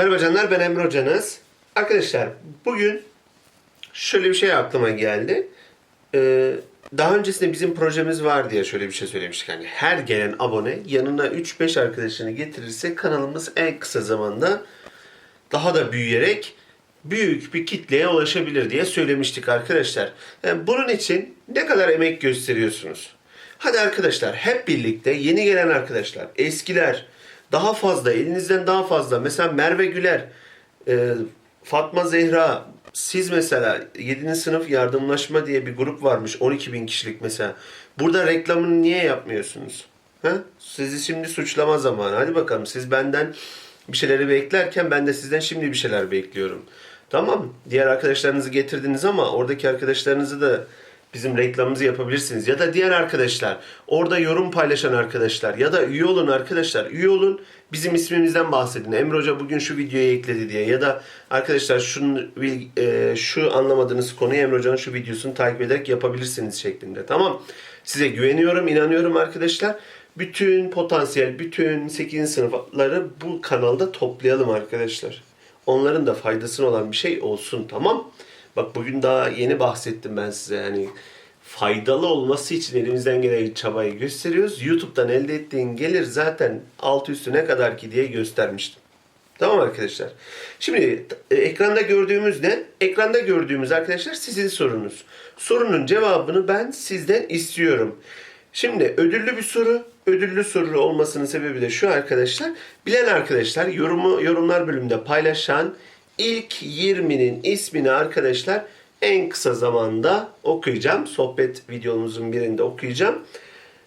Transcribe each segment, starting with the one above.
Merhaba canlar ben Emre Hocanız. Arkadaşlar bugün şöyle bir şey aklıma geldi. Ee, daha öncesinde bizim projemiz var diye şöyle bir şey söylemiştik. Hani her gelen abone yanına 3-5 arkadaşını getirirse kanalımız en kısa zamanda daha da büyüyerek büyük bir kitleye ulaşabilir diye söylemiştik arkadaşlar. Yani bunun için ne kadar emek gösteriyorsunuz? Hadi arkadaşlar hep birlikte yeni gelen arkadaşlar, eskiler, daha fazla, elinizden daha fazla. Mesela Merve Güler, e, Fatma Zehra, siz mesela 7. sınıf yardımlaşma diye bir grup varmış. 12 bin kişilik mesela. Burada reklamını niye yapmıyorsunuz? Ha? Sizi şimdi suçlama zamanı. Hadi bakalım siz benden bir şeyleri beklerken ben de sizden şimdi bir şeyler bekliyorum. Tamam. Diğer arkadaşlarınızı getirdiniz ama oradaki arkadaşlarınızı da bizim reklamımızı yapabilirsiniz. Ya da diğer arkadaşlar, orada yorum paylaşan arkadaşlar ya da üye olun arkadaşlar. Üye olun, bizim ismimizden bahsedin. Emre Hoca bugün şu videoyu ekledi diye ya da arkadaşlar şunu e, şu anlamadığınız konuyu Emre Hoca'nın şu videosunu takip ederek yapabilirsiniz şeklinde. Tamam. Size güveniyorum, inanıyorum arkadaşlar. Bütün potansiyel, bütün 8. sınıfları bu kanalda toplayalım arkadaşlar. Onların da faydasına olan bir şey olsun tamam. Bak bugün daha yeni bahsettim ben size yani faydalı olması için elimizden gelen çabayı gösteriyoruz. YouTube'dan elde ettiğin gelir zaten alt üstü ne kadar ki diye göstermiştim. Tamam arkadaşlar. Şimdi e, ekranda gördüğümüz ne? Ekranda gördüğümüz arkadaşlar sizin sorunuz. Sorunun cevabını ben sizden istiyorum. Şimdi ödüllü bir soru. Ödüllü soru olmasının sebebi de şu arkadaşlar. Bilen arkadaşlar yorumu yorumlar bölümünde paylaşan ilk 20'nin ismini arkadaşlar en kısa zamanda okuyacağım. Sohbet videomuzun birinde okuyacağım.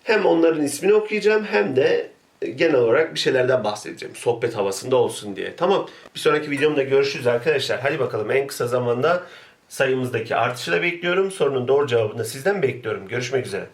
Hem onların ismini okuyacağım hem de genel olarak bir şeylerden bahsedeceğim. Sohbet havasında olsun diye. Tamam. Bir sonraki videomda görüşürüz arkadaşlar. Hadi bakalım en kısa zamanda sayımızdaki artışı da bekliyorum. Sorunun doğru cevabını sizden bekliyorum. Görüşmek üzere.